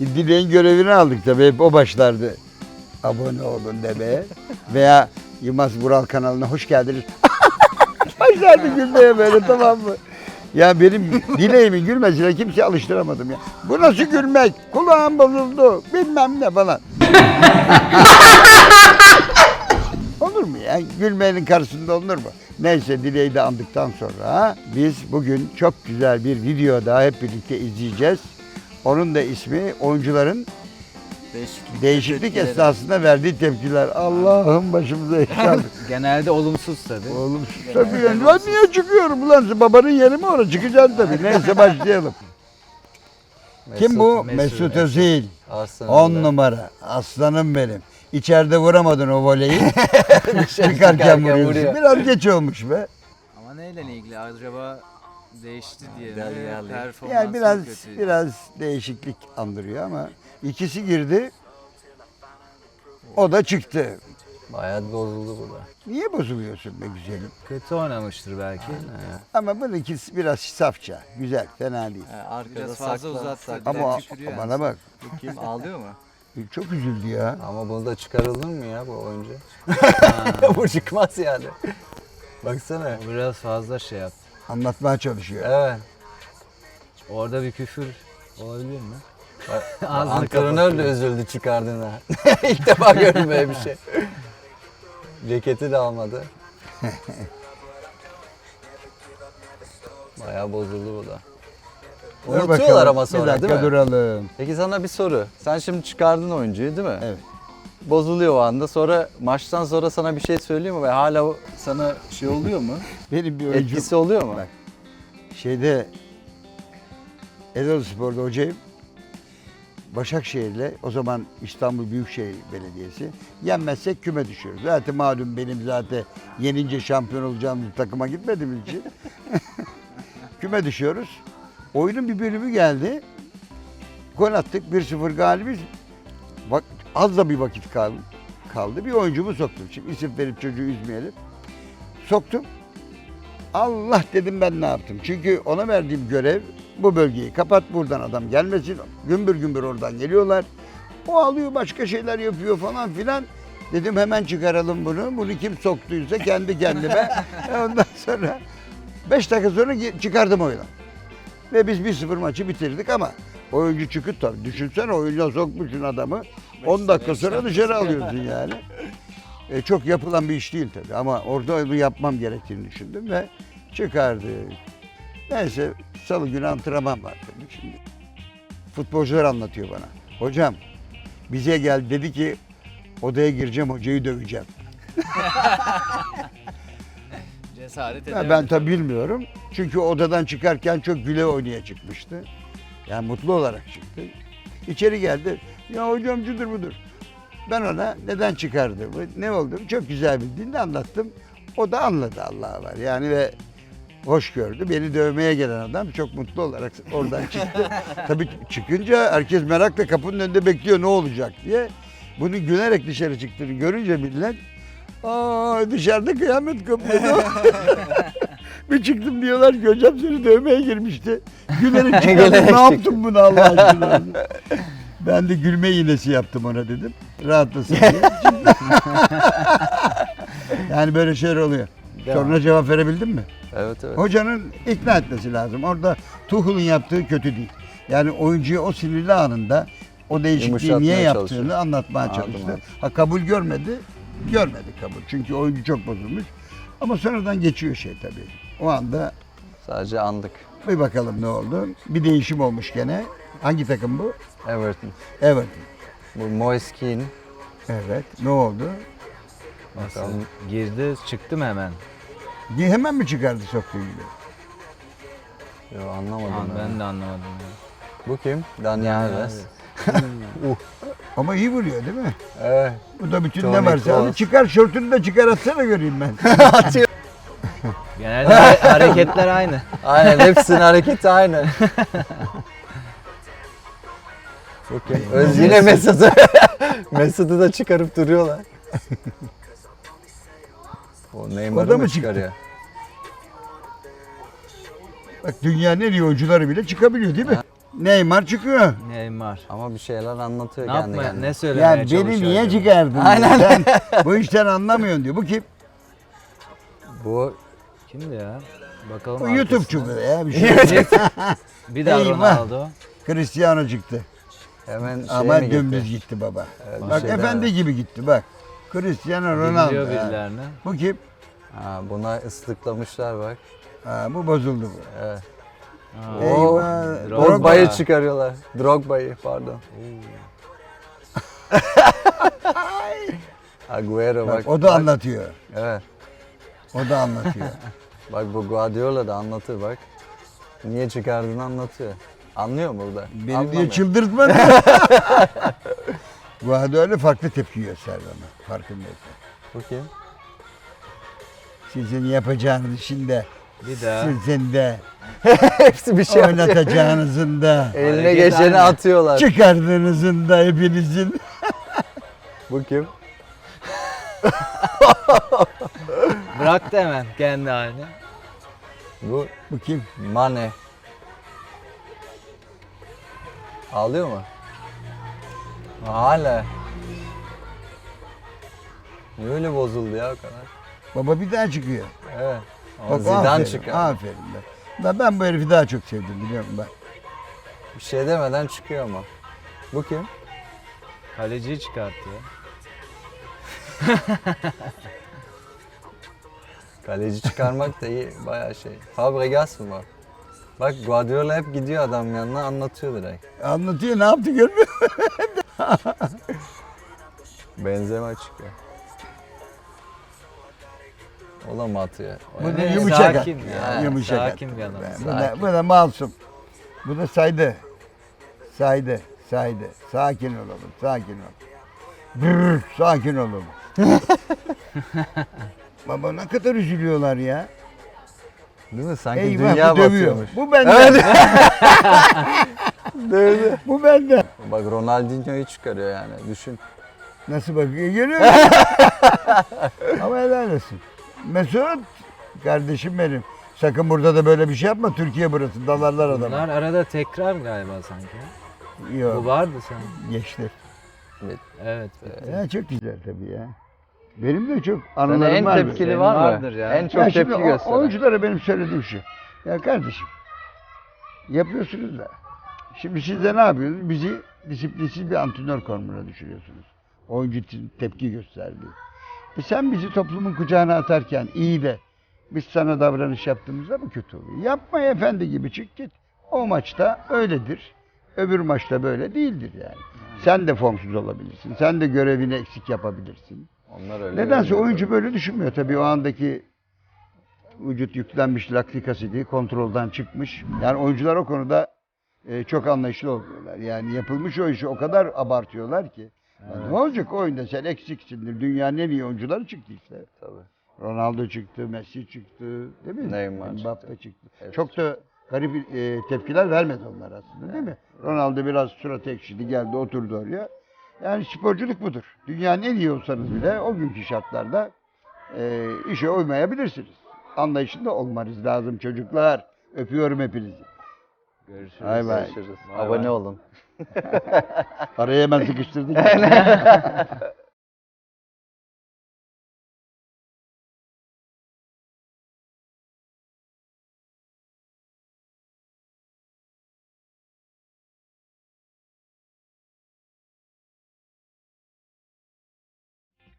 Dileğin görevini aldık tabii. Hep o başlardı. Abone olun demeye. Veya Yılmaz Vural kanalına hoş geldiniz. başlardı gülmeye böyle tamam mı? Ya benim dileğimin gülmesine kimse alıştıramadım ya. Bu nasıl gülmek? Kulağım bozuldu. Bilmem ne falan. Olur mu ya? Gülmenin karşısında olunur mu? Neyse dileği de andıktan sonra biz bugün çok güzel bir video daha hep birlikte izleyeceğiz. Onun da ismi oyuncuların Değişiklik. değişiklik tepkileri. esnasında verdiği tepkiler. Allah'ım başımıza iş aldı. Genelde olumsuz tabii. Oğlum sus tabii yani. Ben niye çıkıyorum ulan? Babanın yeri mi orası? Çıkacaksın tabii. Neyse başlayalım. Kim bu? Mesut, Özil. Arslan 10 Önder. numara. Aslanım benim. İçeride vuramadın o voleyi. Dışarı Çıkarken çıkarken vuruyorsun. vuruyor. Biraz geç olmuş be. Ama neyle ilgili? Acaba değişti diye gel. Performansı Yani biraz kötü. biraz değişiklik andırıyor ama ikisi girdi. O da çıktı. Bayağı bozuldu burada. Niye bozuluyorsun be güzelim? Kötü oynamıştır belki. Ama bunun ikisi biraz safça. Güzel, fena değil. He, arkada Biraz fazla saklan, uzattı. saklan. Ama tükürüyor bana bak. Kim ağlıyor mu? Çok üzüldü ya. Ama bunu da çıkarılır mı ya bu oyuncu? bu çıkmaz yani. Baksana. O biraz fazla şey yaptı. Anlatmaya çalışıyor. Evet. Orada bir küfür olabilir mi? Ağzını Antrenör de üzüldü çıkardığına. İlk defa gördüm böyle bir şey. Ceketi de almadı. Bayağı bozuldu bu da. Dur Unutuyorlar bakalım. ama sonra Bir dakika değil mi? duralım. Peki sana bir soru. Sen şimdi çıkardın oyuncuyu değil mi? Evet. Bozuluyor o anda. Sonra maçtan sonra sana bir şey söylüyor mu ve hala sana şey oluyor mu? Benim bir oyuncu Etkisi oluyor mu? Bak. şeyde Edoğlu Spor'da hocayım. Başakşehir'le o zaman İstanbul Büyükşehir Belediyesi yenmezsek küme düşüyoruz. Zaten malum benim zaten yenince şampiyon olacağımız takıma gitmediğimiz için küme düşüyoruz. Oyunun bir bölümü geldi. Gol attık 1-0 galibiz. Bak az da bir vakit kaldı. kaldı. Bir oyuncumu soktum. Şimdi isim verip çocuğu üzmeyelim. Soktum. Allah dedim ben ne yaptım. Çünkü ona verdiğim görev bu bölgeyi kapat buradan adam gelmesin. Gümbür gümbür oradan geliyorlar. O alıyor başka şeyler yapıyor falan filan. Dedim hemen çıkaralım bunu. Bunu kim soktuysa kendi kendime. Ondan sonra 5 dakika sonra çıkardım oyunu. Ve biz 1-0 maçı bitirdik ama oyuncu çıkıp tabii. Düşünsene oyuna sokmuşsun adamı. 10 dakika sonra dışarı alıyorsun yani. E, çok yapılan bir iş değil tabii ama orada onu yapmam gerektiğini düşündüm ve çıkardık. Neyse salı günü antrenman var tabii şimdi. Futbolcular anlatıyor bana. Hocam bize gel dedi ki odaya gireceğim hocayı döveceğim. Cesaret Ya ben tabii bilmiyorum. Çünkü odadan çıkarken çok güle oynaya çıkmıştı. Yani mutlu olarak çıktı. İçeri geldi. Ya hocam şudur budur. Ben ona neden çıkardığımı, ne olduğumu çok güzel bildiğini anlattım. O da anladı Allah'a var. Yani ve hoş gördü. Beni dövmeye gelen adam çok mutlu olarak oradan çıktı. Tabii çıkınca herkes merakla kapının önünde bekliyor ne olacak diye. Bunu gülerek dışarı çıktığını görünce millet Aa dışarıda kıyamet kopuyordu. bir çıktım diyorlar ki hocam seni dövmeye girmişti. Gülerek çıkardım. Ne yaptın bunu Allah aşkına? ben de gülme iğnesi yaptım ona dedim. Rahatlasın diye. yani böyle şeyler oluyor. Devam. Soruna cevap verebildin mi? Evet evet. Hocanın ikna etmesi lazım. Orada Tuchel'ın yaptığı kötü değil. Yani oyuncuyu o sinirli anında o değişikliği niye yaptığını çalışıyor. anlatmaya çalıştı. Ha kabul görmedi. Görmedi kabul. Çünkü oyuncu çok bozulmuş. Ama sonradan geçiyor şey tabii. O anda Sadece andık. bir bakalım ne oldu. Bir değişim olmuş gene. Hangi takım bu? Everton. Everton. Bu Moise Keane. Evet. Ne oldu? Nasıl? Girdi çıktım hemen. Niye Hemen mi çıkardı soktuğu gibi? Yo anlamadım. Lan ben. ben de anlamadım. ya. Bu kim? Daniel Alves. Ama iyi vuruyor değil mi? Evet. Bu da bütün ne varsa. Kroos. Hadi çıkar şortunu da çıkar atsana göreyim ben. Genelde hare- hareketler aynı. Aynen hepsinin hareketi aynı. Bakın. Öz yine Mesut'u Mesut'u da çıkarıp duruyorlar. o O da Neymar'ı mı mı çıktı? çıkarıyor? Bak dünyanın en iyi oyuncuları bile çıkabiliyor değil mi? Neymar çıkıyor. Neymar. Ama bir şeyler anlatıyor Ne kendi yapma, kendine. ne söylemeye Ya çalışıyor beni niye acaba? çıkardın? diyor. Aynen. Sen bu işten anlamıyorsun diyor. Bu kim? Bu Kimdi ya? Bakalım Bu arkasına. YouTube'cu bu ya. Bir şey. Bir daha Eyvah. Ronaldo. Cristiano çıktı. hemen şeye Ama mi dümdüz gitti? gitti baba. Evet, bir bak şey efendi deme. gibi gitti bak. Cristiano Ronaldo. Biliyor ha. birilerini. Bu kim? Ha, buna ıslıklamışlar bak. Ha, bu bozuldu bu. Evet. Ha. Eyvah. Oo, Drogba. Drogba'yı çıkarıyorlar. Drogba'yı pardon. Agüero Bak, bak. o da anlatıyor. Evet. O da anlatıyor. Bak bu Guardiola da anlatır bak. Niye çıkardığını anlatıyor. Anlıyor mu burada? Beni diye Anlamıyor. çıldırtma. Guardiola farklı tepki gösterdi ama farkındaysan. Bu kim? Sizin yapacağınız işin de, Bir daha. sizin de Hepsi bir şey oynatacağınızın da, Eline Hareket geçeni aynı. atıyorlar. çıkardığınızın da hepinizin. Bu kim? Bıraktı hemen kendi haline. Bu Bu kim? Mane. Ağlıyor mu? Hala. Niye öyle bozuldu ya o kadar? Baba bir daha çıkıyor. Evet. Bak, Zidane aferin, çıkar. Aferin be. Ben, ben bu herifi daha çok sevdim biliyor musun bak. Bir şey demeden çıkıyor ama. Bu kim? Kaleciyi çıkarttı ya. Kaleci çıkarmak da iyi bayağı şey. Fabregas mı bu? Bak Guardiola hep gidiyor adam yanına anlatıyor direkt. Anlatıyor ne yaptı görmüyor musun? Benzema çıkıyor. O da mı atıyor? Bu da Evet, yumuşak sakin ya, ya. Yumuşak sakin attı. bir adam. Bu da, bu da masum. Bu da saydı. Saydı, saydı. Sakin olalım, sakin ol. Brrr, sakin olalım. Baba ne kadar üzülüyorlar ya. Değil mi? Sanki Eyvah dünya bu dövüyor. batıyormuş. Bu benden. bu benden. Bak Ronaldinho'yu çıkarıyor yani düşün. Nasıl bakıyor görüyor musun? Ama helal olsun. Mesut kardeşim benim. Sakın burada da böyle bir şey yapma. Türkiye burası. Dalarlar adama. Bunlar arada tekrar galiba sanki. Bu Yok. vardı sen. Geçti. Evet. Ya çok güzel tabii ya. Benim de çok anılarım en var. tepkili Senin var mı? vardır ya. En çok Ya şimdi tepki o- gösteren. oyunculara benim söylediğim şu. Ya kardeşim yapıyorsunuz da şimdi siz de ne yapıyorsunuz? Bizi disiplinsiz bir antrenör konumuna düşürüyorsunuz. Oyuncu te- tepki gösterdi. E sen bizi toplumun kucağına atarken iyi de biz sana davranış yaptığımızda mı kötü oluyor? Yapma efendi gibi çık git. O maçta öyledir. Öbür maçta böyle değildir yani. Sen de formsuz olabilirsin. Sen de görevini eksik yapabilirsin. Onlar öyle Nedense görünüyor oyuncu böyle düşünmüyor. Tabii o andaki vücut yüklenmiş laktik asidi kontrolden çıkmış. Yani oyuncular o konuda e, çok anlayışlı oluyorlar. Yani yapılmış o işi o kadar abartıyorlar ki. Ne olacak oyunda sen eksiksindir. Dünyanın en iyi oyuncuları çıktı işte. tabii. Ronaldo çıktı, Messi çıktı, değil mi? Neymar Mbappe çıktı. Hepsi Çok da garip e, tepkiler vermedi onlar aslında değil mi? Ronaldo biraz suratı ekşidi, geldi oturdu oraya. Yani sporculuk budur. Dünyanın en iyi olsanız bile o günkü şartlarda e, işe uymayabilirsiniz. Anlayışında olmanız lazım çocuklar. Öpüyorum hepinizi. Görüşürüz. Bay bay. Abone olun. Araya hemen sıkıştırdık.